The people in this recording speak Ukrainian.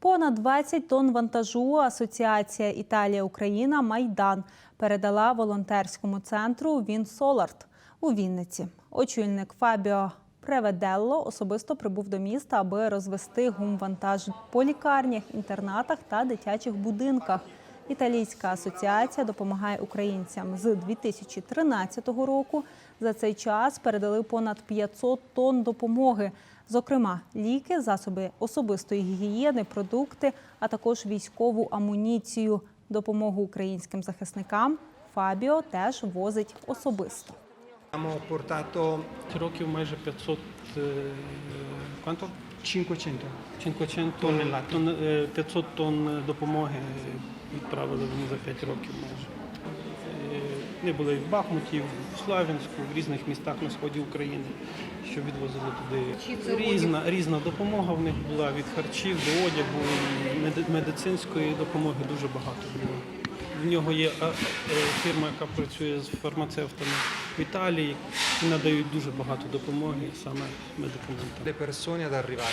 Понад 20 тонн вантажу Асоціація Італія Україна Майдан передала волонтерському центру Він Соларт у Вінниці. Очільник Фабіо Преведелло особисто прибув до міста, аби розвести гумвантаж по лікарнях, інтернатах та дитячих будинках. Італійська асоціація допомагає українцям з 2013 року. За цей час передали понад 500 тонн допомоги. Зокрема, ліки, засоби особистої гігієни, продукти, а також військову амуніцію. Допомогу українським захисникам Фабіо теж возить особисто. Abbiamo portato років майже 500, е, quanto? 500. 500 Тоннеллати. тонн, е, 500 тонн допомоги відправили вони за 5 років майже. Ми були і в Бахмуті, і в Славянську, в різних містах на сході України, що відвозили туди. Різна, різна допомога в них була від харчів до одягу, медицинської допомоги дуже багато було. В нього є е, е, фірма, яка працює з фармацевтами в Італії, і надають дуже багато допомоги, саме медикаментам.